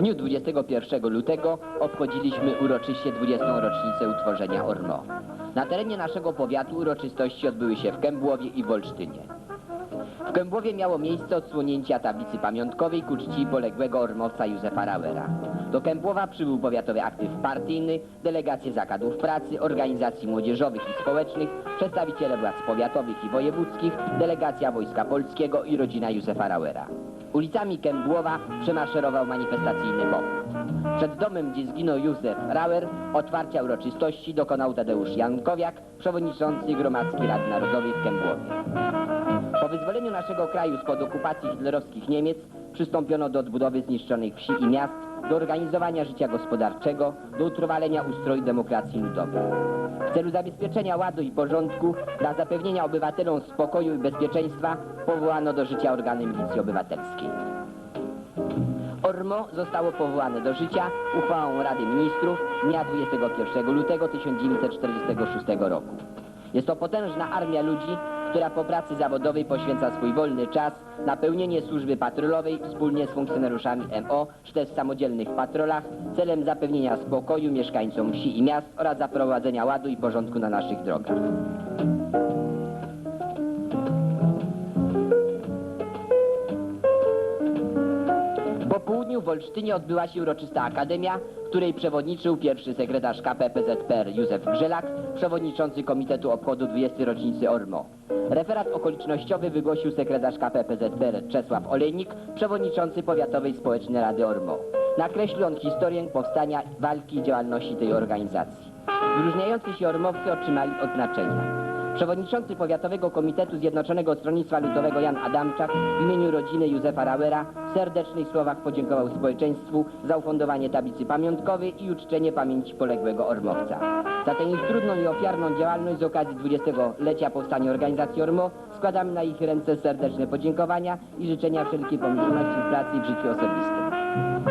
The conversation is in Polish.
21 lutego obchodziliśmy uroczyście 20. rocznicę utworzenia ORMO. Na terenie naszego powiatu uroczystości odbyły się w Kębłowie i w Olsztynie. W Kębłowie miało miejsce odsłonięcia tablicy pamiątkowej ku czci poległego ormowca Józefa Rauera. Do Kębłowa przybył powiatowy aktyw partyjny, delegacje zakładów pracy, organizacji młodzieżowych i społecznych, przedstawiciele władz powiatowych i wojewódzkich, delegacja Wojska Polskiego i rodzina Józefa Rauera. Ulicami Kębłowa przemaszerował manifestacyjny pochód. Przed domem, gdzie zginął Józef Rauer, otwarcia uroczystości dokonał Tadeusz Jankowiak, przewodniczący Gromadzkiej Rady Narodowej w Kębłowie. Po wyzwoleniu naszego kraju spod okupacji hitlerowskich Niemiec przystąpiono do odbudowy zniszczonych wsi i miast, do organizowania życia gospodarczego, do utrwalenia ustroju demokracji ludowej. W celu zabezpieczenia ładu i porządku, dla zapewnienia obywatelom spokoju i bezpieczeństwa powołano do życia organy milicji obywatelskiej. ORMO zostało powołane do życia uchwałą Rady Ministrów dnia 21 lutego 1946 roku. Jest to potężna armia ludzi, która po pracy zawodowej poświęca swój wolny czas na pełnienie służby patrolowej wspólnie z funkcjonariuszami MO czy też w samodzielnych patrolach celem zapewnienia spokoju mieszkańcom wsi i miast oraz zaprowadzenia ładu i porządku na naszych drogach. Po południu w Olsztynie odbyła się uroczysta akademia, której przewodniczył pierwszy sekretarz KPPZPR Józef Grzelak, przewodniczący Komitetu Obchodu 20. rocznicy ORMO. Referat okolicznościowy wygłosił sekretarz KPPZPR Czesław Olejnik, przewodniczący Powiatowej Społecznej Rady ORMO. Nakreślił on historię powstania, walki i działalności tej organizacji. Wyróżniający się ormowcy otrzymali odznaczenia. Przewodniczący Powiatowego Komitetu Zjednoczonego Stronnictwa Ludowego Jan Adamczak w imieniu rodziny Józefa Rauera w serdecznych słowach podziękował społeczeństwu za ufundowanie tablicy pamiątkowej i uczczenie pamięci poległego ormowca. Za tę ich trudną i ofiarną działalność z okazji 20-lecia powstania organizacji ORMO składamy na ich ręce serdeczne podziękowania i życzenia wszelkiej pomyślności w pracy i w życiu osobistym.